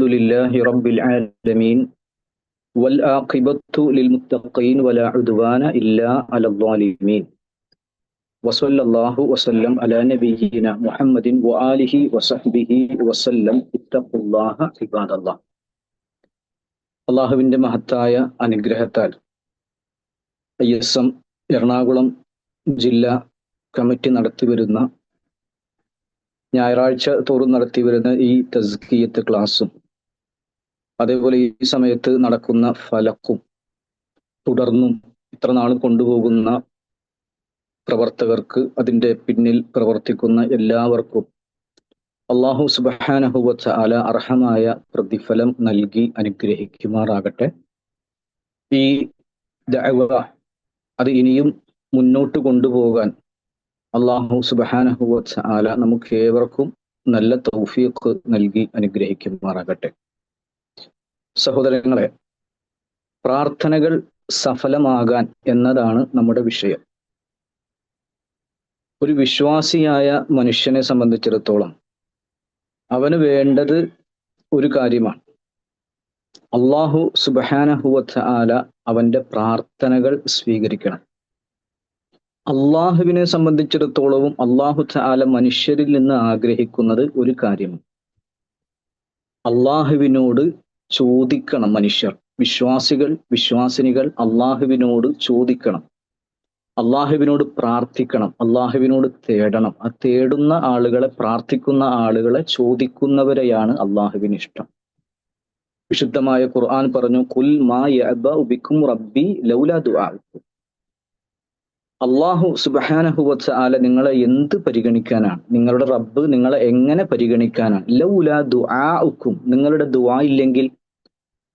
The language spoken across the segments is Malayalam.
الحمد لله رب العالمين والآقبة للمتقين ولا عدوان إلا على الظالمين وصلى الله وسلم على نبينا محمد وآله وصحبه وسلم اتقوا الله عباد الله അള്ളാഹുവിന്റെ മഹത്തായ അനുഗ്രഹത്താൽ ഐ എസ് എം എറണാകുളം ജില്ലാ കമ്മിറ്റി നടത്തിവരുന്ന ഞായറാഴ്ച തോറും നടത്തിവരുന്ന ഈ തസ്കിയത്ത് ക്ലാസ്സും അതേപോലെ ഈ സമയത്ത് നടക്കുന്ന ഫലക്കും തുടർന്നും ഇത്ര നാളും കൊണ്ടുപോകുന്ന പ്രവർത്തകർക്ക് അതിന്റെ പിന്നിൽ പ്രവർത്തിക്കുന്ന എല്ലാവർക്കും അള്ളാഹു സുബാനഹുവച്ച അല അർഹമായ പ്രതിഫലം നൽകി അനുഗ്രഹിക്കുമാറാകട്ടെ. ഈ അത് ഇനിയും മുന്നോട്ട് കൊണ്ടുപോകാൻ അള്ളാഹു സുബാനഹുവച്ച അല നമുക്ക് ഏവർക്കും നല്ല തൗഫീഖ് നൽകി അനുഗ്രഹിക്കുമാറാകട്ടെ. സഹോദരങ്ങളെ പ്രാർത്ഥനകൾ സഫലമാകാൻ എന്നതാണ് നമ്മുടെ വിഷയം. ഒരു വിശ്വാസിയായ മനുഷ്യനെ സംബന്ധിച്ചിടത്തോളം അവന് വേണ്ടത് ഒരു കാര്യമാണ്. അള്ളാഹു സുബാനഹുവത്ത ആല അവന്റെ പ്രാർത്ഥനകൾ സ്വീകരിക്കണം. അള്ളാഹുവിനെ സംബന്ധിച്ചിടത്തോളവും അള്ളാഹു ആല മനുഷ്യരിൽ നിന്ന് ആഗ്രഹിക്കുന്നത് ഒരു കാര്യമാണ്. അള്ളാഹുവിനോട് ചോദിക്കണം മനുഷ്യർ. വിശ്വാസികൾ വിശ്വാസിനികൾ അള്ളാഹുവിനോട് ചോദിക്കണം. അള്ളാഹുവിനോട് പ്രാർത്ഥിക്കണം. അള്ളാഹുവിനോട് തേടണം. ആ തേടുന്ന ആളുകളെ പ്രാർത്ഥിക്കുന്ന ആളുകളെ ചോദിക്കുന്നവരെയാണ് അള്ളാഹുവിന് ഇഷ്ടം. വിശുദ്ധമായ ഖുർആൻ പറഞ്ഞു കുൽ മാബിക്കും റബ്ബി ലൗലാ ദുആഉക്കും അള്ളാഹു സുബഹാനഹുവച്ച ആല നിങ്ങളെ എന്ത് പരിഗണിക്കാനാണ്? നിങ്ങളുടെ റബ്ബ് നിങ്ങളെ എങ്ങനെ പരിഗണിക്കാനാണ്? ലൗലാ ദുആഉക്കും നിങ്ങളുടെ ദുആ ഇല്ലെങ്കിൽ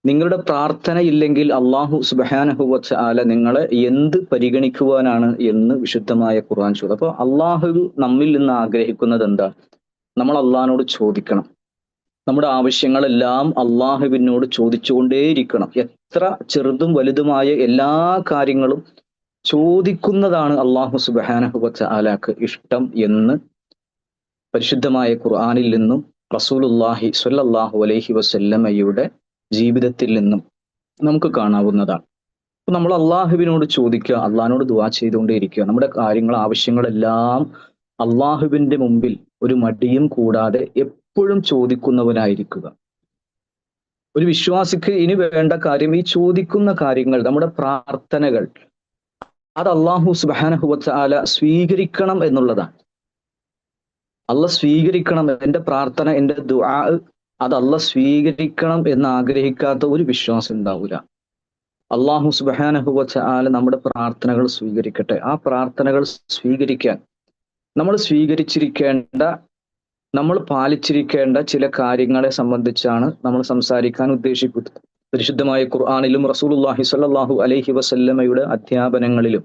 നിങ്ങളുടെ പ്രാർത്ഥന ഇല്ലെങ്കിൽ അള്ളാഹു സുബഹാനഹുവച്ച ആല നിങ്ങളെ എന്ത് പരിഗണിക്കുവാനാണ് എന്ന് വിശുദ്ധമായ ഖുർആൻ ചോദിച്ചു അപ്പൊ അള്ളാഹു നമ്മിൽ നിന്ന് ആഗ്രഹിക്കുന്നത് എന്താ? നമ്മൾ അള്ളാഹിനോട് ചോദിക്കണം. നമ്മുടെ ആവശ്യങ്ങളെല്ലാം അള്ളാഹുവിനോട് ചോദിച്ചുകൊണ്ടേയിരിക്കണം. എത്ര ചെറുതും വലുതുമായ എല്ലാ കാര്യങ്ങളും ചോദിക്കുന്നതാണ് അള്ളാഹു സുബഹാനഹുവച്ച ആലാക്ക് ഇഷ്ടം എന്ന് പരിശുദ്ധമായ ഖുർആാനിൽ നിന്നും റസൂലുല്ലാഹി സ്വല്ലല്ലാഹു അലൈഹി വസല്ലമയുടെ ജീവിതത്തിൽ നിന്നും നമുക്ക് കാണാവുന്നതാണ്. നമ്മൾ അള്ളാഹുവിനോട് ചോദിക്കുക അള്ളാഹിനോട് ദുവാ ചെയ്തുകൊണ്ടേയിരിക്കുക. നമ്മുടെ കാര്യങ്ങൾ ആവശ്യങ്ങളെല്ലാം അള്ളാഹുവിന്റെ മുമ്പിൽ ഒരു മടിയും കൂടാതെ എപ്പോഴും ചോദിക്കുന്നവനായിരിക്കുക. ഒരു വിശ്വാസിക്ക് ഇനി വേണ്ട കാര്യം ഈ ചോദിക്കുന്ന കാര്യങ്ങൾ നമ്മുടെ പ്രാർത്ഥനകൾ അത് അള്ളാഹു സുബാനഹുബാല സ്വീകരിക്കണം എന്നുള്ളതാണ്. അള്ള സ്വീകരിക്കണം. എന്റെ പ്രാർത്ഥന എന്റെ ദുആ അത് അല്ല സ്വീകരിക്കണം എന്ന് ആഗ്രഹിക്കാത്ത ഒരു വിശ്വാസം ഉണ്ടാവില്ല അള്ളാഹു സുബാനഹുവച്ച ആൽ നമ്മുടെ പ്രാർത്ഥനകൾ സ്വീകരിക്കട്ടെ. ആ പ്രാർത്ഥനകൾ സ്വീകരിക്കാൻ നമ്മൾ സ്വീകരിച്ചിരിക്കേണ്ട നമ്മൾ പാലിച്ചിരിക്കേണ്ട ചില കാര്യങ്ങളെ സംബന്ധിച്ചാണ് നമ്മൾ സംസാരിക്കാൻ ഉദ്ദേശിക്കുന്നത്. പരിശുദ്ധമായ ഖുർആാനിലും റസൂലുല്ലാഹി സ്വല്ലല്ലാഹു അലൈഹി വസല്ലമയുടെ അധ്യാപനങ്ങളിലും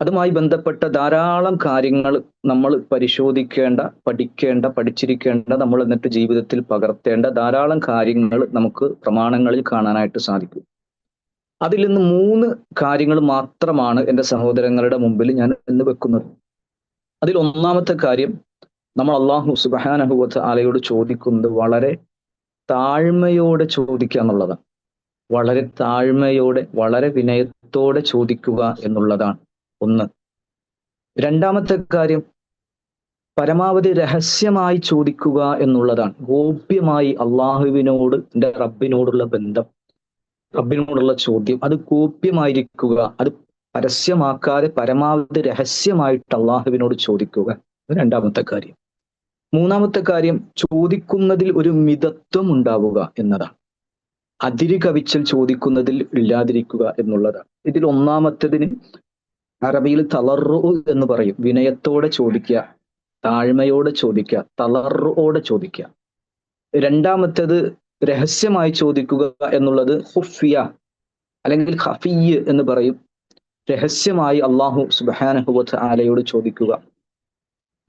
അതുമായി ബന്ധപ്പെട്ട ധാരാളം കാര്യങ്ങൾ നമ്മൾ പരിശോധിക്കേണ്ട പഠിക്കേണ്ട പഠിച്ചിരിക്കേണ്ട നമ്മൾ എന്നിട്ട് ജീവിതത്തിൽ പകർത്തേണ്ട ധാരാളം കാര്യങ്ങൾ നമുക്ക് പ്രമാണങ്ങളിൽ കാണാനായിട്ട് സാധിക്കും. അതിൽ നിന്ന് മൂന്ന് കാര്യങ്ങൾ മാത്രമാണ് എന്റെ സഹോദരങ്ങളുടെ മുമ്പിൽ ഞാൻ ഇന്ന് വെക്കുന്നത്. അതിൽ ഒന്നാമത്തെ കാര്യം നമ്മൾ അള്ളാഹു സുബാനഹുവത്ത് ആലയോട് ചോദിക്കുന്നത് വളരെ താഴ്മയോടെ ചോദിക്കുക എന്നുള്ളതാണ്. വളരെ താഴ്മയോടെ വളരെ വിനയത്തോടെ ചോദിക്കുക എന്നുള്ളതാണ്. ഒന്ന്. രണ്ടാമത്തെ കാര്യം പരമാവധി രഹസ്യമായി ചോദിക്കുക എന്നുള്ളതാണ്. ഗോപ്യമായി അള്ളാഹുവിനോട് എന്റെ റബ്ബിനോടുള്ള ബന്ധം റബ്ബിനോടുള്ള ചോദ്യം അത് ഗോപ്യമായിരിക്കുക അത് പരസ്യമാക്കാതെ പരമാവധി രഹസ്യമായിട്ട് അള്ളാഹുവിനോട് ചോദിക്കുക. രണ്ടാമത്തെ കാര്യം. മൂന്നാമത്തെ കാര്യം ചോദിക്കുന്നതിൽ ഒരു മിതത്വം ഉണ്ടാവുക എന്നതാണ്. അതിര് കവിച്ചൽ ചോദിക്കുന്നതിൽ ഇല്ലാതിരിക്കുക എന്നുള്ളതാണ്. ഇതിൽ ഒന്നാമത്തതിന് അറബിയിൽ തളറു എന്ന് പറയും. വിനയത്തോടെ ചോദിക്കുക താഴ്മയോടെ ചോദിക്കുക തളറോടെ ചോദിക്കുക. രണ്ടാമത്തേത് രഹസ്യമായി ചോദിക്കുക എന്നുള്ളത് ഹുഫിയ അല്ലെങ്കിൽ ഹഫിയ് എന്ന് പറയും. രഹസ്യമായി അള്ളാഹു സുബാനഹുബത്ത് ആലയോട് ചോദിക്കുക.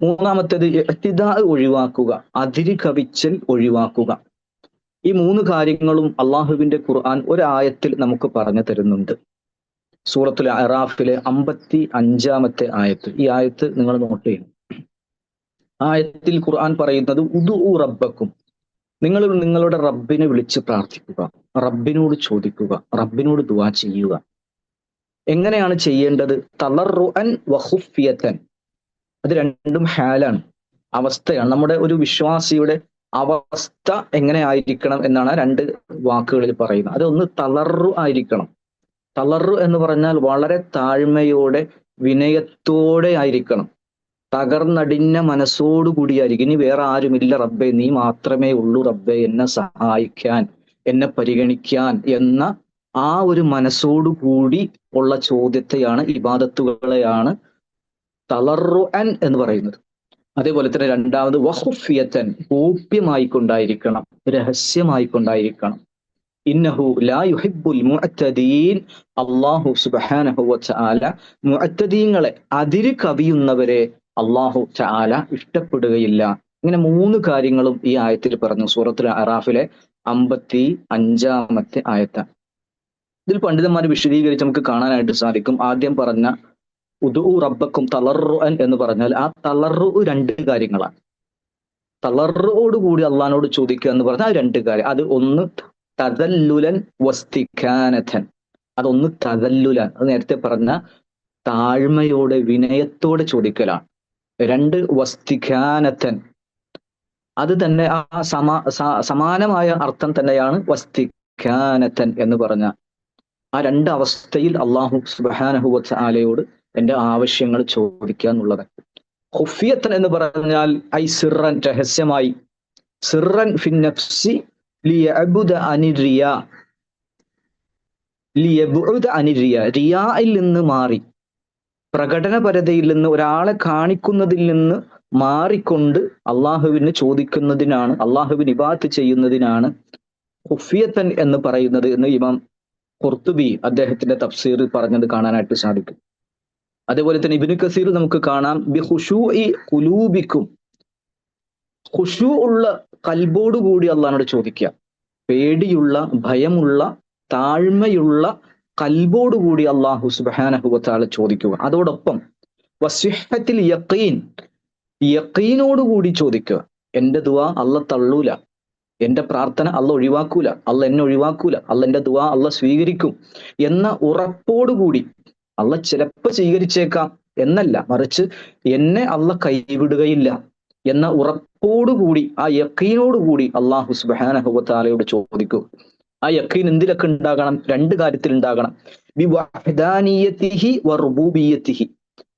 മൂന്നാമത്തേത് എത്തിദാ ഒഴിവാക്കുക അതിരി കവിച്ചൽ ഒഴിവാക്കുക. ഈ മൂന്ന് കാര്യങ്ങളും അള്ളാഹുവിന്റെ ഖുർആൻ ഒരായത്തിൽ നമുക്ക് പറഞ്ഞു തരുന്നുണ്ട്. സൂറത്തുൽ അറാഫിലെ അമ്പത്തി അഞ്ചാമത്തെ ആയത്ത്. ഈ ആയത്ത് നിങ്ങൾ നോട്ട് ചെയ്യണം. ആയത്തിൽ ഖുർആൻ പറയുന്നത് ഉദു റബ്ബക്കും. നിങ്ങൾ നിങ്ങളുടെ റബ്ബിനെ വിളിച്ച് പ്രാർത്ഥിക്കുക റബ്ബിനോട് ചോദിക്കുക റബ്ബിനോട് ദുവാ ചെയ്യുക. എങ്ങനെയാണ് ചെയ്യേണ്ടത്? തളറുഅൻ വഹുഫിയത്തൻ അത് രണ്ടും ഹാലാണ് അവസ്ഥയാണ്. നമ്മുടെ ഒരു വിശ്വാസിയുടെ അവസ്ഥ എങ്ങനെ ആയിരിക്കണം എന്നാണ് രണ്ട് വാക്കുകളിൽ പറയുന്നത്. അതൊന്ന് തളറു ആയിരിക്കണം. തളറു എന്ന് പറഞ്ഞാൽ വളരെ താഴ്മയോടെ വിനയത്തോടെ ആയിരിക്കണം. തകർന്നടിഞ്ഞ മനസ്സോടുകൂടിയായിരിക്കും ഇനി വേറെ ആരുമില്ല റബ്ബെ. നീ മാത്രമേ ഉള്ളൂ റബ്ബെ. എന്നെ സഹായിക്കാൻ എന്നെ പരിഗണിക്കാൻ എന്ന ആ ഒരു മനസ്സോടുകൂടി ഉള്ള ചോദ്യത്തെയാണ് ഇബാദത്തുകളെയാണ് തളറുഅൻ എന്ന് പറയുന്നത്. അതേപോലെ തന്നെ രണ്ടാമത് വഹുഫിയത്തൻ ഗോപ്യമായിക്കൊണ്ടായിരിക്കണം രഹസ്യമായിക്കൊണ്ടായിരിക്കണം. ഇന്നഹു ലാ യുഹിബ്ബുൽ മുഅത്തദീൻ. അല്ലാഹു സുബ്ഹാനഹു വതആല മുഅത്തദീങ്ങളെ അതിര് കവിയുന്നവരെ അള്ളാഹു ചാല ഇഷ്ടപ്പെടുകയില്ല. ഇങ്ങനെ മൂന്ന് കാര്യങ്ങളും ഈ ആയത്തിൽ പറഞ്ഞു. സൂറത്തുൽ അറാഫിലെ അമ്പത്തി അഞ്ചാമത്തെ ആയത്ത. ഇതിൽ പണ്ഡിതന്മാർ വിശദീകരിച്ച് നമുക്ക് കാണാനായിട്ട് സാധിക്കും. ആദ്യം പറഞ്ഞ ഉദു റബ്ബക്കും തളറുഅൻ എന്ന് പറഞ്ഞാൽ ആ തളറു രണ്ട് കാര്യങ്ങളാണ്. തളറോടുകൂടി അള്ളഹാനോട് ചോദിക്കുക എന്ന് പറഞ്ഞാൽ രണ്ട് കാര്യം. അത് ഒന്ന് തതല്ലുലൻ വസ്തിക്കാനഥൻ അതൊന്ന് തതല്ലുലൻ അത് നേരത്തെ പറഞ്ഞ താഴ്മയോടെ വിനയത്തോടെ ചോദിക്കലാണ്. രണ്ട് വസ്തിഖാനത്തൻ അത് തന്നെ ആ സമാ സമാനമായ അർത്ഥം തന്നെയാണ് വസ്തിഖാനത്തൻ എന്ന് പറഞ്ഞ. ആ രണ്ട് അവസ്ഥയിൽ അള്ളാഹു സുബാനഹു ആലയോട് എന്റെ ആവശ്യങ്ങൾ ചോദിക്കുക എന്നുള്ളത്. ഹുഫിയത്തൻ എന്ന് പറഞ്ഞാൽ ഐ സിറൻ രഹസ്യമായി. സിറൻ ഫിന്നഫ്സി റിയായിൽ നിന്ന് മാറി. പ്രകടനപരതയിൽ നിന്ന് ഒരാളെ കാണിക്കുന്നതിൽ നിന്ന് മാറിക്കൊണ്ട് അള്ളാഹുവിന് ചോദിക്കുന്നതിനാണ് അള്ളാഹുവിന് ഇബാത്ത് ചെയ്യുന്നതിനാണ് ഖുഫിയത്തൻ എന്ന് പറയുന്നത് എന്ന് ഇമാം കുർത്തുബി അദ്ദേഹത്തിന്റെ തഫ്സീർ പറഞ്ഞത് കാണാനായിട്ട് സാധിക്കും. അതേപോലെ തന്നെ ഇബിനു കസീർ നമുക്ക് കാണാം ബി ഹുഷു കുലൂബിക്കും ഹുഷു ഉള്ള കൽബോടുകൂടി അള്ളഹാനോട് ചോദിക്കുക. പേടിയുള്ള ഭയമുള്ള താഴ്മയുള്ള കൽബോടുകൂടി അള്ളാഹു സുബാനഹുവത്താളെ ചോദിക്കുക. അതോടൊപ്പം വസ്വിഹത്തിൽ യക്കീൻ യക്കീനോടുകൂടി ചോദിക്കുക. എന്റെ ദുവ അല്ല തള്ളൂല. എന്റെ പ്രാർത്ഥന അല്ല ഒഴിവാക്കൂല. അല്ല എന്നെ ഒഴിവാക്കൂല. അല്ല എന്റെ ദുവ അല്ല സ്വീകരിക്കും എന്ന ഉറപ്പോടുകൂടി അല്ല ചിലപ്പോ സ്വീകരിച്ചേക്കാം എന്നല്ല. മറിച്ച് എന്നെ അല്ല കൈവിടുകയില്ല എന്ന ഉറപ്പോടുകൂടി ആ യക്കീനോടുകൂടി അള്ളാഹു സുബാനഹുബത്താലയോട് ചോദിക്കും. ആ യക്കീൻ എന്തിലൊക്കെ ഉണ്ടാകണം? രണ്ട് കാര്യത്തിൽ ഉണ്ടാകണം.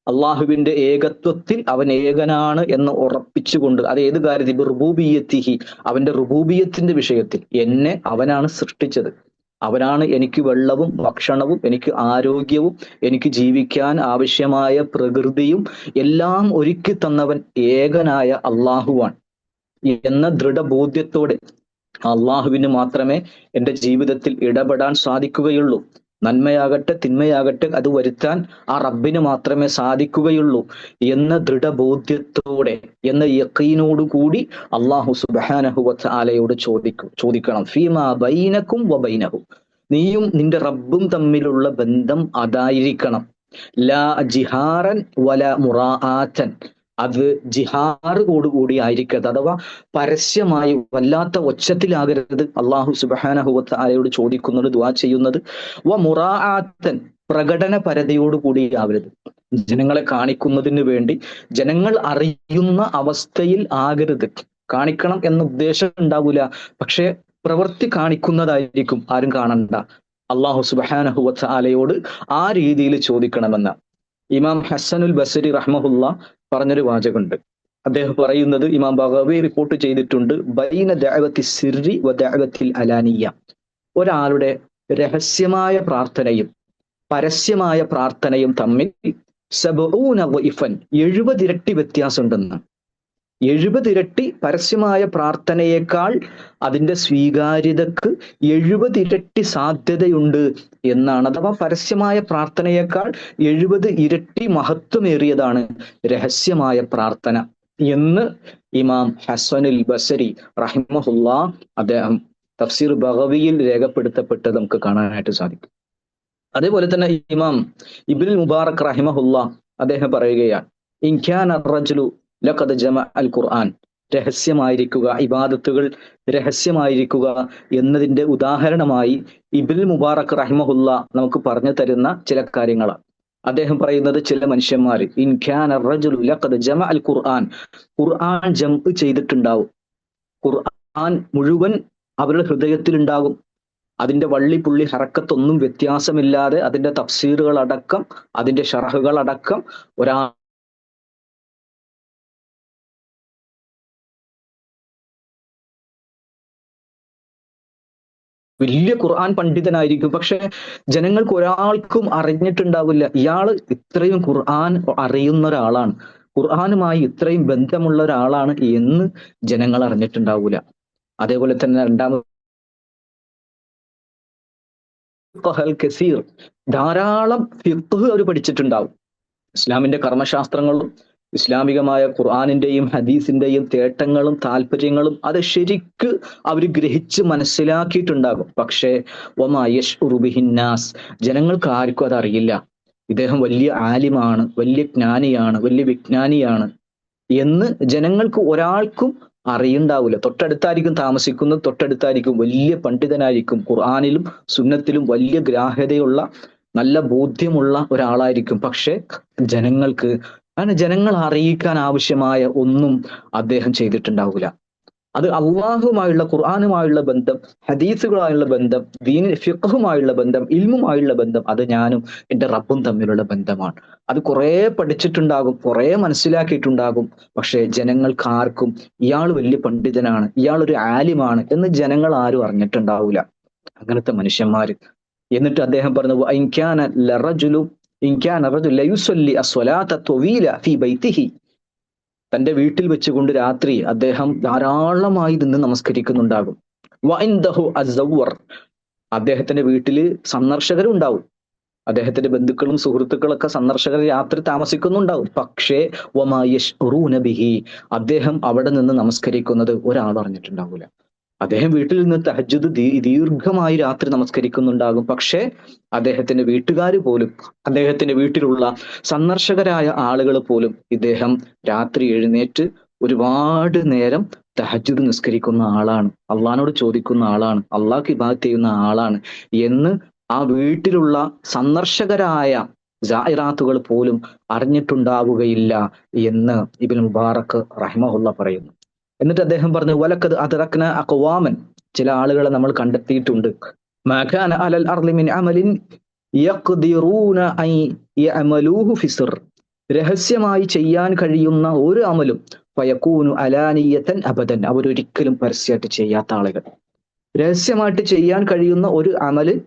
അള്ളാഹുവിന്റെ ഏകത്വത്തിൽ അവൻ ഏകനാണ് എന്ന് ഉറപ്പിച്ചുകൊണ്ട് അത് ഏത് കാര്യത്തിൽ? റുബൂബിയത്തിഹി അവന്റെ റുബൂബിയത്തിന്റെ വിഷയത്തിൽ. എന്നെ അവനാണ് സൃഷ്ടിച്ചത്. അവനാണ് എനിക്ക് വെള്ളവും ഭക്ഷണവും എനിക്ക് ആരോഗ്യവും എനിക്ക് ജീവിക്കാൻ ആവശ്യമായ പ്രകൃതിയും എല്ലാം ഒരുക്കി തന്നവൻ ഏകനായ അള്ളാഹുവാണ് എന്ന ദൃഢബോധ്യത്തോടെ അള്ളാഹുവിന് മാത്രമേ എന്റെ ജീവിതത്തിൽ ഇടപെടാൻ സാധിക്കുകയുള്ളൂ. നന്മയാകട്ടെ തിന്മയാകട്ടെ അത് വരുത്താൻ ആ റബ്ബിന് മാത്രമേ സാധിക്കുകയുള്ളൂ എന്ന ദൃഢബോധ്യത്തോടെ എന്ന യക്കീനോടുകൂടി അള്ളാഹു സുബാനഹുവത്ത് ആലയോട് ചോദിക്കും ചോദിക്കണം. ഫീമാ ബൈനക്കും വബൈനഹും നീയും നിന്റെ റബ്ബും തമ്മിലുള്ള ബന്ധം അതായിരിക്കണം. ലാ ജിഹാറൻ വല മുറാആത്തൻ അത് ജിഹാറുകോടുകൂടി ആയിരിക്കരുത്. അഥവാ പരസ്യമായി വല്ലാത്ത ഒച്ചത്തിലാകരുത്. അള്ളാഹു സുബാനഹുവത്ത് ആലയോട് ചോദിക്കുന്നത് ദുവാ ചെയ്യുന്നത്. വ മുറാത്തൻ പ്രകടന പരതയോടുകൂടി ആവരുത്. ജനങ്ങളെ കാണിക്കുന്നതിന് വേണ്ടി ജനങ്ങൾ അറിയുന്ന അവസ്ഥയിൽ ആകരുത്. കാണിക്കണം എന്ന ഉദ്ദേശം ഉണ്ടാവില്ല പക്ഷെ പ്രവൃത്തി കാണിക്കുന്നതായിരിക്കും ആരും കാണണ്ട. അള്ളാഹു സുബാനഹുവത്ത് ആലയോട് ആ രീതിയിൽ ചോദിക്കണമെന്ന്. ഇമാം ഹസനുൽ ബസരി റഹ്മഹുല്ല പറഞ്ഞൊരു വാചകമുണ്ട്. അദ്ദേഹം പറയുന്നത് ഇമാം ബഗവി റിപ്പോർട്ട് ചെയ്തിട്ടുണ്ട് ബൈന ദഅവത്തി സിറി വ ദഅവത്തിൽ അലാനിയ ഒരാളുടെ രഹസ്യമായ പ്രാർത്ഥനയും പരസ്യമായ പ്രാർത്ഥനയും തമ്മിൽ സബൂന ഇഫൻ എഴുപതിരട്ടി വ്യത്യാസമുണ്ടെന്ന്. എഴുപതിരട്ടി പരസ്യമായ പ്രാർത്ഥനയേക്കാൾ അതിന്റെ സ്വീകാര്യതക്ക് എഴുപതിരട്ടി സാധ്യതയുണ്ട് എന്നാണ്. അഥവാ പരസ്യമായ പ്രാർത്ഥനയേക്കാൾ എഴുപത് ഇരട്ടി മഹത്വമേറിയതാണ് രഹസ്യമായ പ്രാർത്ഥന എന്ന് ഇമാം ഹസനുൽ ബസരി റഹിമഹുല്ല അദ്ദേഹം തഫ്സീർ ബഹവിയിൽ രേഖപ്പെടുത്തപ്പെട്ടത് നമുക്ക് കാണാനായിട്ട് സാധിക്കും. അതേപോലെ തന്നെ ഇമാം ഇബിൻ മുബാറക് റഹിമഹുല്ല അദ്ദേഹം പറയുകയാണ് ഇൻഖാൻ റജുലു ലഖദ് ജമ അൽ ഖുർആൻ രഹസ്യമായിരിക്കുക ഇബാദത്തുകൾ രഹസ്യമായിരിക്കുക എന്നതിന്റെ ഉദാഹരണമായി ഇബിൽ മുബാറക് റഹിമഹുല്ല നമുക്ക് പറഞ്ഞു തരുന്ന ചില കാര്യങ്ങളാണ്. അദ്ദേഹം പറയുന്നത് ചില മനുഷ്യന്മാർ ഇൻഖാൻ അൽ ഖുർആൻ ഖുർആൻ ജംപ് ചെയ്തിട്ടുണ്ടാവും. ഖുർആൻ മുഴുവൻ അവരുടെ ഹൃദയത്തിൽ ഉണ്ടാകും അതിന്റെ വള്ളി പുള്ളി ഹറക്കത്തൊന്നും വ്യത്യാസമില്ലാതെ അതിന്റെ തഫ്സീറുകൾ അടക്കം അതിന്റെ ഷറഹുകൾ വലിയ ഖുർആൻ പണ്ഡിതനായിരിക്കും. പക്ഷെ ജനങ്ങൾക്ക് ഒരാൾക്കും അറിഞ്ഞിട്ടുണ്ടാവില്ല. ഇയാൾ ഇത്രയും ഖുർആൻ അറിയുന്ന ഒരാളാണ്. ഖുർആനുമായി ഇത്രയും ബന്ധമുള്ള ഒരാളാണ് എന്ന് ജനങ്ങൾ അറിഞ്ഞിട്ടുണ്ടാവില്ല അതേപോലെ തന്നെ രണ്ടാമത് ധാരാളം ഫിഖ് അവർ പഠിച്ചിട്ടുണ്ടാവും. ഇസ്ലാമിന്റെ കർമ്മശാസ്ത്രങ്ങളും ഇസ്ലാമികമായ ഖുർആാനിന്റെയും ഹദീസിന്റെയും തേട്ടങ്ങളും താല്പര്യങ്ങളും അത് ശരിക്ക് അവർ ഗ്രഹിച്ച് മനസ്സിലാക്കിയിട്ടുണ്ടാകും. പക്ഷേ ഒമായഷ് ഉറുബിഹിന്നാസ് ജനങ്ങൾക്ക് ആർക്കും അതറിയില്ല. ഇദ്ദേഹം വലിയ ആലിമാണ് വലിയ ജ്ഞാനിയാണ് വലിയ വിജ്ഞാനിയാണ് എന്ന് ജനങ്ങൾക്ക് ഒരാൾക്കും അറിയുണ്ടാവില്ല. തൊട്ടടുത്തായിരിക്കും താമസിക്കുന്നത് തൊട്ടടുത്തായിരിക്കും വലിയ പണ്ഡിതനായിരിക്കും ഖുർആാനിലും സുന്നത്തിലും വലിയ ഗ്രാഹ്യതയുള്ള നല്ല ബോധ്യമുള്ള ഒരാളായിരിക്കും. പക്ഷെ ജനങ്ങൾക്ക് അങ്ങനെ ജനങ്ങൾ അറിയിക്കാൻ ആവശ്യമായ ഒന്നും അദ്ദേഹം ചെയ്തിട്ടുണ്ടാവില്ല. അത് അള്ളാഹുമായുള്ള ഖുർആാനുമായുള്ള ബന്ധം ഹദീസുകളായുള്ള ബന്ധം ദീനി ഫിഖുമായുള്ള ബന്ധം ഇൽമുമായുള്ള ബന്ധം അത് ഞാനും എന്റെ റബ്ബും തമ്മിലുള്ള ബന്ധമാണ്. അത് കുറേ പഠിച്ചിട്ടുണ്ടാകും കുറേ മനസ്സിലാക്കിയിട്ടുണ്ടാകും. പക്ഷേ ജനങ്ങൾക്ക് ആർക്കും ഇയാൾ വലിയ പണ്ഡിതനാണ് ഇയാൾ ഒരു ആലിമാണ് എന്ന് ജനങ്ങൾ ആരും അറിഞ്ഞിട്ടുണ്ടാവില്ല. അങ്ങനത്തെ മനുഷ്യന്മാര്. എന്നിട്ട് അദ്ദേഹം പറഞ്ഞു റജുൽ ലയുസല്ലി അസ്വലാത്ത ത്വവീല ഫി ബൈത്തിഹി. തന്റെ വീട്ടിൽ വെച്ചുകൊണ്ട് രാത്രി അദ്ദേഹം ധാരാളമായി നിന്ന് നമസ്കരിക്കുന്നുണ്ടാകും. വൈൻദഹു അസവർ അദ്ദേഹത്തിന്റെ വീട്ടിൽ സന്ദർശകരും ഉണ്ടാവും. അദ്ദേഹത്തിന്റെ ബന്ധുക്കളും സുഹൃത്തുക്കളൊക്കെ സന്ദർശകർ രാത്രി താമസിക്കുന്നുണ്ടാവും. പക്ഷേ ബിഹി. അദ്ദേഹം അവിടെ നിന്ന് നമസ്കരിക്കുന്നത് ഒരാൾ അറിഞ്ഞിട്ടുണ്ടാവില്ല അദ്ദേഹം വീട്ടിൽ നിന്ന് തഹജുദ് ദീർഘമായി രാത്രി നമസ്കരിക്കുന്നുണ്ടാകും. പക്ഷേ അദ്ദേഹത്തിന്റെ വീട്ടുകാർ പോലും അദ്ദേഹത്തിന്റെ വീട്ടിലുള്ള സന്ദർശകരായ ആളുകൾ പോലും ഇദ്ദേഹം രാത്രി എഴുന്നേറ്റ് ഒരുപാട് നേരം തഹജുദ് നിസ്കരിക്കുന്ന ആളാണ്. അള്ളഹാനോട് ചോദിക്കുന്ന ആളാണ്. അള്ളാഹ് ഇബാദത്ത് ചെയ്യുന്ന ആളാണ് എന്ന് ആ വീട്ടിലുള്ള സന്ദർശകരായ ജാഹിറാത്തുകൾ പോലും അറിഞ്ഞിട്ടുണ്ടാവുകയില്ല എന്ന് ഇബിൻ മുബാറക്ക് റഹിമഹുല്ല പറയുന്നു. എന്നിട്ട് അദ്ദേഹം പറഞ്ഞു വലക്കത് അതിറക്കന അക്വാമൻ ചില ആളുകളെ നമ്മൾ കണ്ടെത്തിയിട്ടുണ്ട്. മഖാന അലൽ ഐ ഫിസർ രഹസ്യമായി ചെയ്യാൻ കഴിയുന്ന ഒരു അമലും ഫയക്കൂനു അലാനിയത്തൻ അബദൻ. അവരൊരിക്കലും പരസ്യമായിട്ട് ചെയ്യാത്ത ആളുകൾ. രഹസ്യമായിട്ട് ചെയ്യാൻ കഴിയുന്ന ഒരു അമൽ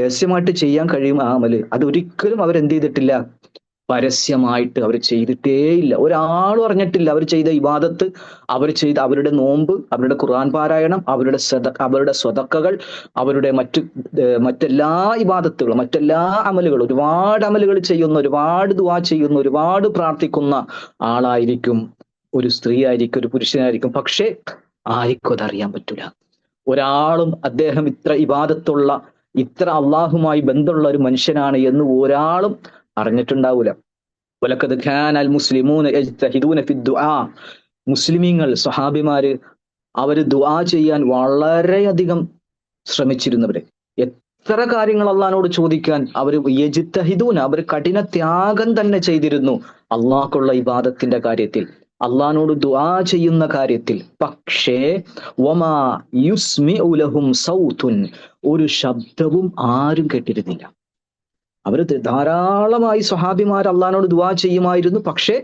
രഹസ്യമായിട്ട് ചെയ്യാൻ കഴിയും ആ അമൽ അത് ഒരിക്കലും അവരെന്ത് ചെയ്തിട്ടില്ല? പരസ്യമായിട്ട് അവർ ചെയ്തിട്ടേയില്ല. ഒരാളും അറിഞ്ഞിട്ടില്ല അവർ ചെയ്ത ഇബാദത്ത് അവർ ചെയ്ത അവരുടെ നോമ്പ് അവരുടെ ഖുർആൻ പാരായണം അവരുടെ അവരുടെ സ്വതക്കകൾ അവരുടെ മറ്റു മറ്റെല്ലാ ഇബാദത്തുകളും മറ്റെല്ലാ അമലുകളും ഒരുപാട് അമലുകൾ ചെയ്യുന്ന ഒരുപാട് ദുവാ ചെയ്യുന്ന ഒരുപാട് പ്രാർത്ഥിക്കുന്ന ആളായിരിക്കും. ഒരു സ്ത്രീ ആയിരിക്കും ഒരു പുരുഷനായിരിക്കും. പക്ഷേ ആർക്കും അതറിയാൻ പറ്റൂല. ഒരാളും അദ്ദേഹം ഇത്ര ഇബാദത്തുള്ള ഇത്ര അള്ളാഹുമായി ബന്ധമുള്ള ഒരു മനുഷ്യനാണ് എന്ന് ഒരാളും അറിഞ്ഞിട്ടുണ്ടാവൂല. വലക്കത് ഖാൻ അൽ മുസ്ലിമൂന മുസ്ലിമീങ്ങൾ സ്വഹാബിമാര് അവർ ദുആ ചെയ്യാൻ വളരെയധികം ശ്രമിച്ചിരുന്നവര്. എത്ര കാര്യങ്ങൾ അള്ളഹാനോട് ചോദിക്കാൻ അവർ യജിത്തഹിദൂന അവർ കഠിന ത്യാഗം തന്നെ ചെയ്തിരുന്നു അള്ളാഹ്ക്കുള്ള ഇബാദത്തിന്റെ കാര്യത്തിൽ. അള്ളഹാനോട് ദുആ ചെയ്യുന്ന കാര്യത്തിൽ. പക്ഷേ വമാ യുസ്മി ഉലഹും സൗത്തുൻ. ഒരു ശബ്ദവും ആരും കേട്ടിരുന്നില്ല. അവർ ധാരാളമായി സ്വഹാബിമാർ അള്ളഹാനോട് ദുവാ ചെയ്യുമായിരുന്നു. പക്ഷേ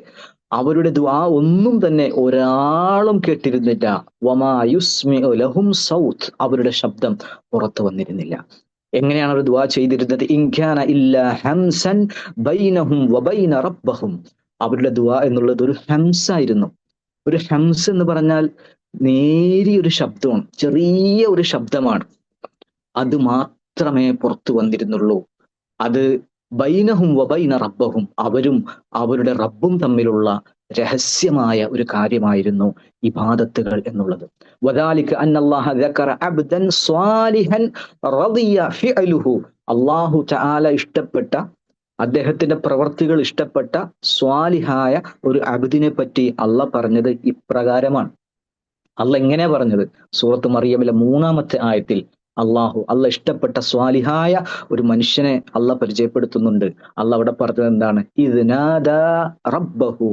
അവരുടെ ദുവാ ഒന്നും തന്നെ ഒരാളും കേട്ടിരുന്നില്ല. വമായുസ്മി ലഹും സൗത്ത്. അവരുടെ ശബ്ദം പുറത്തു വന്നിരുന്നില്ല. എങ്ങനെയാണ് അവർ ദുവാ ചെയ്തിരുന്നത്? ഇൻഖാന ഇല്ല ഹംസൻ ബൈനഹും വബൈന റബ്ബഹും. അവരുടെ ദുവാ എന്നുള്ളത് ഒരു ഹംസ ആയിരുന്നു ഒരു ഹംസ് എന്ന് പറഞ്ഞാൽ നേരിയ ഒരു ശബ്ദമാണ്. ചെറിയ ഒരു ശബ്ദമാണ്. അത് മാത്രമേ പുറത്തു വന്നിരുന്നുള്ളൂ. അത് ബൈനഹും വബൈന റബ്ബഹും അവരും അവരുടെ റബ്ബും തമ്മിലുള്ള രഹസ്യമായ ഒരു കാര്യമായിരുന്നു ഇബാദത്തുകൾ എന്നുള്ളത്. വദാലിക അബ്ദൻ സ്വാലിഹൻ റളിയ ഫിഅലുഹു. അല്ലാഹു തആല ഇഷ്ടപ്പെട്ട അദ്ദേഹത്തിന്റെ പ്രവർത്തികൾ ഇഷ്ടപ്പെട്ട സ്വാലിഹായ ഒരു അബ്ദിനെ പറ്റി അല്ല പറഞ്ഞത് ഇപ്രകാരമാണ്. അല്ല എങ്ങനെ പറഞ്ഞത്? സൂറത്ത് മറിയമിലെ മൂന്നാമത്തെ ആയത്തിൽ അള്ളാഹു. അല്ല ഇഷ്ടപ്പെട്ട സ്വാലിഹായ ഒരു മനുഷ്യനെ അള്ള പരിചയപ്പെടുത്തുന്നുണ്ട്. അള്ള അവിടെ പറഞ്ഞത് എന്താണ്? റബ്ബഹു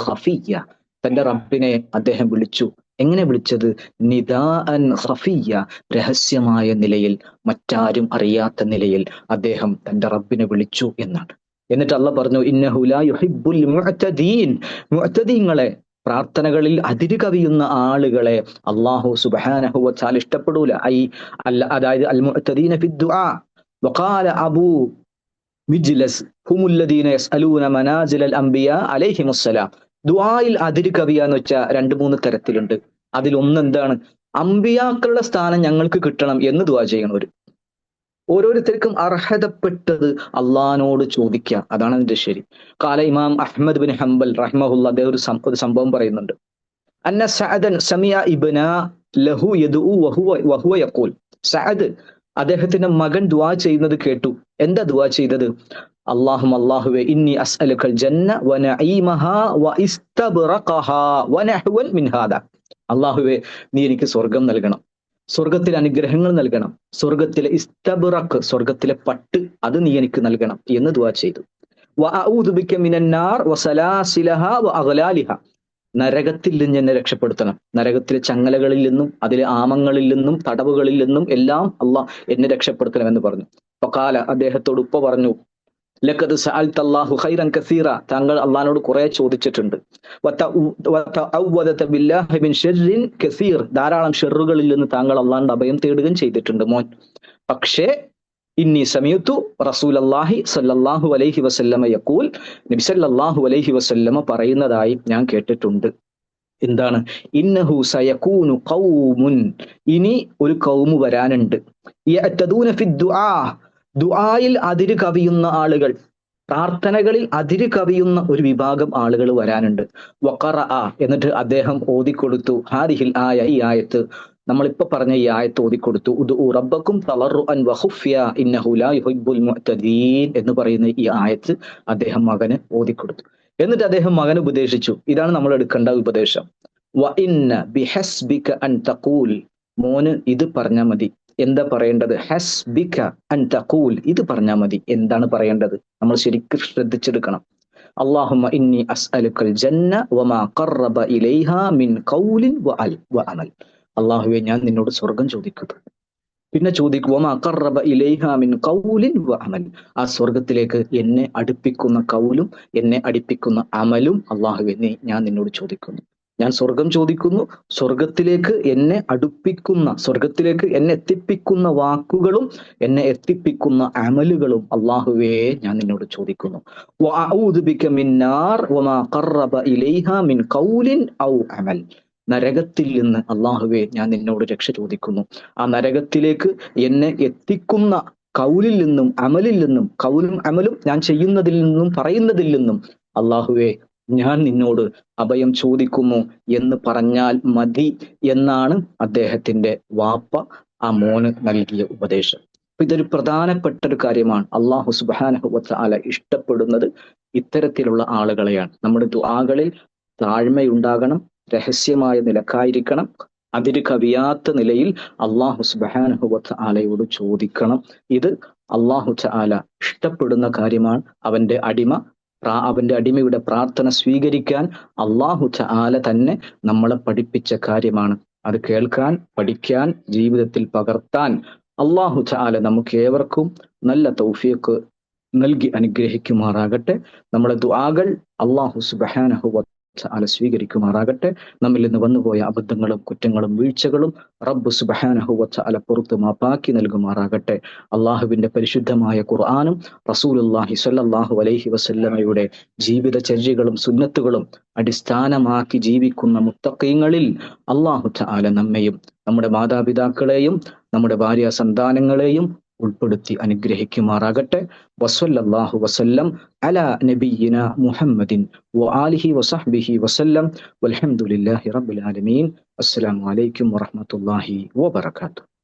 ഖഫിയ്യ. തന്റെ റബ്ബിനെ അദ്ദേഹം വിളിച്ചു. എങ്ങനെ വിളിച്ചത്? നിദാഅൻ ഖഫിയ രഹസ്യമായ നിലയിൽ മറ്റാരും അറിയാത്ത നിലയിൽ അദ്ദേഹം തന്റെ റബ്ബിനെ വിളിച്ചു എന്നാണ്. എന്നിട്ട് അള്ള പറഞ്ഞു ഇന്നഹു ലാ യുഹിബ്ബുൽ മുഅ്തദീൻ. പ്രാർത്ഥനകളിൽ അതിര് കവിയുന്ന ആളുകളെ അള്ളാഹു സുബ്ഹാനഹു വതആല ഇഷ്ടപ്പെടൂല. ഐ അല്ല അതായത് അൽ മുഅ്തദീന ഫി ദുആ. വഖാല അബൂ മിജ്ലസ് ഹുമുല്ലദീന യസ്അലൂന മനാസിൽ അൽ അംബിയ അലൈഹിമുസ്സലാം ദുആയിൽ അതിര് കവിയ എന്ന് വെച്ചാൽ രണ്ട് മൂന്ന് തരത്തിലുണ്ട്. എന്താണ് അമ്പിയാക്കളുടെ സ്ഥാനം ഞങ്ങൾക്ക് കിട്ടണം എന്ന് ദുആ ചെയ്യണവര്. ഓരോരുത്തർക്കും അർഹതപ്പെട്ടത് അള്ളഹാനോട് ചോദിക്കുക. അതാണ് അതിന്റെ ശരി. കാല ഇമാം അഹമ്മദ് ബിൻ ഹംബൽ റഹ്മഹുല്ല അദ്ദേഹം ഒരു ഒരു സംഭവം പറയുന്നുണ്ട്. അന്ന സഅദൻ സമിയ ഇബ്ന ലഹു വഹുവ യഖൂൽ. സഅദ് അദ്ദേഹത്തിന്റെ മകൻ ദുആ ചെയ്യുന്നത് കേട്ടു. എന്താ ദുആ ചെയ്തത്? അള്ളാഹു അല്ലാഹുവേ ഇന്നി അസ്അലുക്കൽ ജന്ന വ നഈമഹാ വ ഇസ്തബ്റഖഹാ വ നഹ്വൻ മിൻ ഹാദ. അല്ലാഹുവേ നീ എനിക്ക് സ്വർഗം നൽകണം. സ്വർഗത്തിലെ അനുഗ്രഹങ്ങൾ നൽകണം. സ്വർഗത്തിലെ ഇസ്തബുറക്ക് സ്വർഗത്തിലെ പട്ട് അത് നീ എനിക്ക് നൽകണം എന്ന് ദുവാ ചെയ്തു. നരകത്തിൽ നിന്ന് എന്നെ രക്ഷപ്പെടുത്തണം. നരകത്തിലെ ചങ്ങലകളിൽ നിന്നും അതിലെ ആമങ്ങളിൽ നിന്നും തടവുകളിൽ നിന്നും എല്ലാം അള്ളാഹ് എന്നെ രക്ഷപ്പെടുത്തണം എന്ന് പറഞ്ഞു. ഫഖാല അദ്ദേഹത്തോട് ഉപ്പ പറഞ്ഞു ലക്കത് ഖൈറൻ കസീറ. താങ്കൾ അള്ളഹാനോട് കുറെ ചോദിച്ചിട്ടുണ്ട്. ബില്ലാഹി മിൻ കസീർ. ധാരാളം ഷെറുകളിൽ നിന്ന് താങ്കൾ അള്ളാഹിന്റെ അഭയം തേടുകയും ചെയ്തിട്ടുണ്ട് മോൻ. പക്ഷേ ഇന്നി സമയത്തു റസൂൽ അള്ളാഹി സല്ലാഹു അലൈഹി വസല്ലമ യക്കൂൽ നബി സല്ലല്ലാഹു അലൈഹി വസല്ലമ പറയുന്നതായി ഞാൻ കേട്ടിട്ടുണ്ട്. എന്താണ്? ഇന്നഹു സയക്കൂനു കൗമുൻ ഇനി ഒരു കൗമു വരാനുണ്ട്. ദുആയിൽ അതിര് കവിയുന്ന ആളുകൾ. പ്രാർത്ഥനകളിൽ അതിര് കവിയുന്ന ഒരു വിഭാഗം ആളുകൾ വരാനുണ്ട്. വഖറ എന്നിട്ട് അദ്ദേഹം ഓതിക്കൊടുത്തു. ഹാദിഹിൽ ആയ ഈ ആയത്ത് നമ്മളിപ്പോ പറഞ്ഞ ഈ ആയത്ത് ഓതിക്കൊടുത്തു. ഉദു റബ്ബക്കും തളറുഅൻ വഖുഫിയ ഇന്നഹു ലാ യുഹിബ്ബുൽ മുഅ്തദീൻ എന്ന് പറയുന്ന ഈ ആയത്ത് അദ്ദേഹം മകന് ഓതിക്കൊടുത്തു. എന്നിട്ട് അദ്ദേഹം മകന് ഉപദേശിച്ചു. ഇതാണ് നമ്മൾ എടുക്കേണ്ട ഉപദേശം. വ ഇന്ന ബിഹസ്ബിക അൻ തഖൂൽ. മോന് ഇത് പറഞ്ഞാൽ മതി. എന്താ പറയേണ്ടത്? ഹസ് ബിക അൻ തഖൂൽ. ഇത് പറഞ്ഞാൽ മതി. എന്താണ് പറയേണ്ടത്? നമ്മൾ ശരിക്കും ശ്രദ്ധിച്ചെടുക്കണം. അള്ളാഹുമ ഇന്നി അസ്അലുക്കൽ ജന്ന വമാ മിൻ ഖൗലിൻ വ അൽ അള്ളാഹുവെ ഞാൻ നിന്നോട് സ്വർഗം ചോദിക്കുന്നു. പിന്നെ ചോദിക്കും മിൻ ഖൗലിൻ ആ സ്വർഗത്തിലേക്ക് എന്നെ അടുപ്പിക്കുന്ന കൗലും എന്നെ അടുപ്പിക്കുന്ന അമലും അള്ളാഹുവെ ഞാൻ നിന്നോട് ചോദിക്കുന്നു. ഞാൻ സ്വർഗം ചോദിക്കുന്നു. സ്വർഗത്തിലേക്ക് എന്നെ അടുപ്പിക്കുന്ന സ്വർഗത്തിലേക്ക് എന്നെ എത്തിപ്പിക്കുന്ന വാക്കുകളും എന്നെ എത്തിപ്പിക്കുന്ന അമലുകളും അള്ളാഹുവേ ഞാൻ നിന്നോട് ചോദിക്കുന്നു. അമൽ. നരകത്തിൽ നിന്ന് അള്ളാഹുവേ ഞാൻ നിന്നോട് രക്ഷ ചോദിക്കുന്നു. ആ നരകത്തിലേക്ക് എന്നെ എത്തിക്കുന്ന കൗലിൽ നിന്നും അമലിൽ നിന്നും കൗലും അമലും ഞാൻ ചെയ്യുന്നതിൽ നിന്നും പറയുന്നതിൽ നിന്നും അള്ളാഹുവേ ഞാൻ നിന്നോട് അഭയം ചോദിക്കുമോ എന്ന് പറഞ്ഞാൽ മതി എന്നാണ് അദ്ദേഹത്തിന്റെ വാപ്പ ആ മോന് നൽകിയ ഉപദേശം. അപ്പൊ ഇതൊരു പ്രധാനപ്പെട്ട ഒരു കാര്യമാണ്. അള്ളാഹു സുബാനഹു അല ഇഷ്ടപ്പെടുന്നത് ഇത്തരത്തിലുള്ള ആളുകളെയാണ്. നമ്മുടെ ദുആകളിൽ താഴ്മയുണ്ടാകണം രഹസ്യമായ നിലക്കായിരിക്കണം അതിര് കവിയാത്ത നിലയിൽ അള്ളാഹു സുബാനഹുബത്ത് ആലയോട് ചോദിക്കണം. ഇത് അള്ളാഹു ആല ഇഷ്ടപ്പെടുന്ന കാര്യമാണ്. അവന്റെ അടിമ അവന്റെ അടിമയുടെ പ്രാർത്ഥന സ്വീകരിക്കാൻ അള്ളാഹു ആല തന്നെ നമ്മളെ പഠിപ്പിച്ച കാര്യമാണ്. അത് കേൾക്കാൻ പഠിക്കാൻ ജീവിതത്തിൽ പകർത്താൻ അള്ളാഹു ചാല നമുക്ക് ഏവർക്കും നല്ല തൗഫീഖ് നൽകി അനുഗ്രഹിക്കുമാറാകട്ടെ. നമ്മളെ ദുആകൾ അള്ളാഹു സുബഹാനഹു ആല സ്വീകരിക്കുമാറാകട്ടെ. നമ്മിൽ നിന്ന് വന്നുപോയ അബദ്ധങ്ങളും കുറ്റങ്ങളും വീഴ്ചകളും റബ്ബ് സുബഹാനഹുവച്ച അല പുറത്ത് മാപ്പാക്കി നൽകുമാറാകട്ടെ. അള്ളാഹുവിന്റെ പരിശുദ്ധമായ ഖുർആാനും റസൂലുല്ലാഹി സല്ലാഹു അലൈഹി വസല്ലമയുടെ ജീവിതചര്യകളും സുന്നത്തുകളും അടിസ്ഥാനമാക്കി ജീവിക്കുന്ന മുത്തക്കയങ്ങളിൽ അള്ളാഹു ആല നമ്മയും നമ്മുടെ മാതാപിതാക്കളെയും നമ്മുടെ ഭാര്യ സന്താനങ്ങളെയും ഉൾപ്പെടുത്തി അനുഗ്രഹിക്കുമാറാകട്ടെ. വസല്ലാഹു വസല്ലം അല നബിയിന മുഹമ്മദിൻ വആലിഹി വസഹ്ബിഹി വസല്ലം. വൽഹംദുലില്ലാഹി റബ്ബിൽ ആലമീൻ. അസ്സലാമു അലൈക്കും വറഹ്മത്തുള്ളാഹി വബറകാതുഹു